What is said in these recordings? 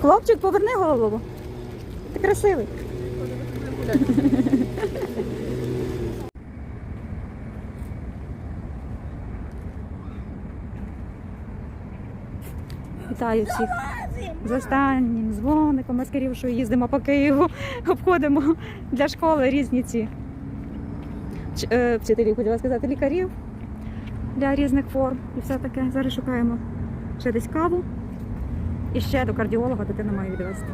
Хлопчик, поверни голову. Ти красивий. Вітаю всіх з останнім дзвоником. Ми з Кирівшою їздимо по Києву, обходимо для школи різні ці е, вчителів, хотіла сказати, лікарів для різних форм і все таке. Зараз шукаємо ще десь каву. І ще до кардіолога дитина має відвести.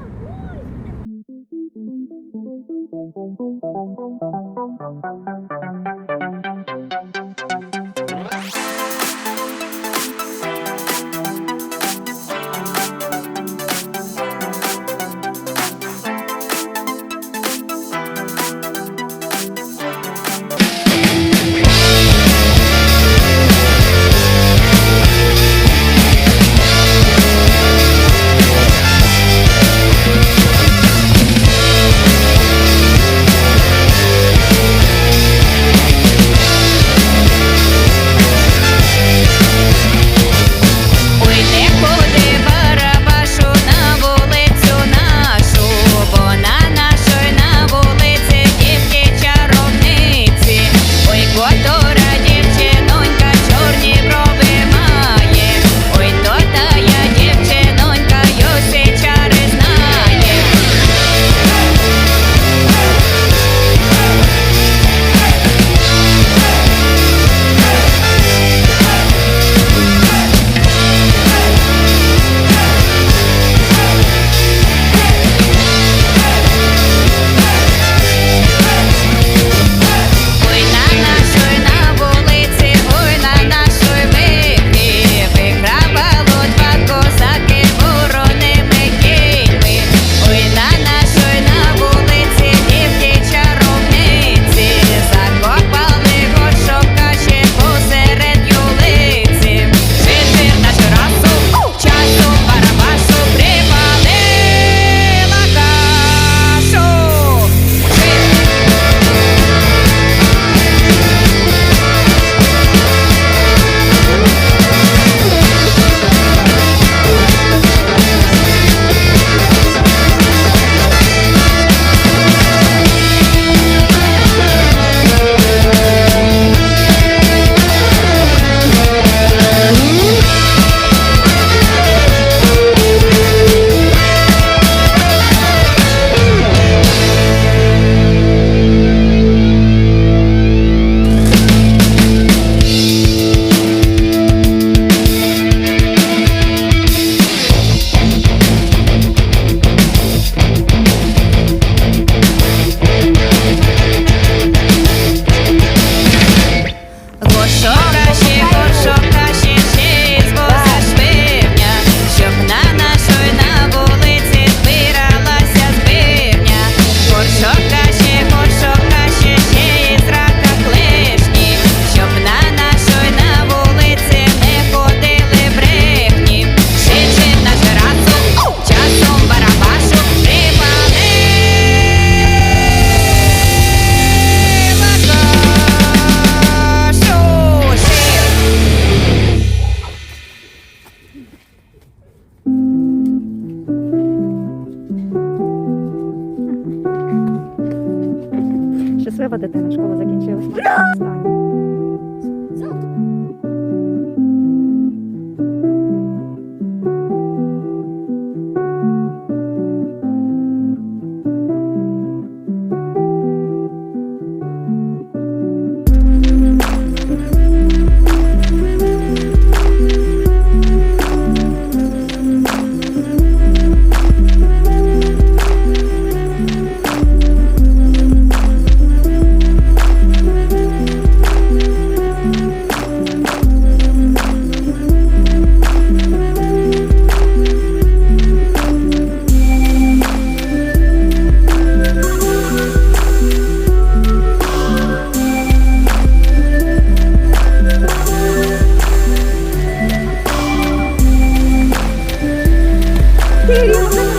щаслива дитина. Школа закінчилась. 这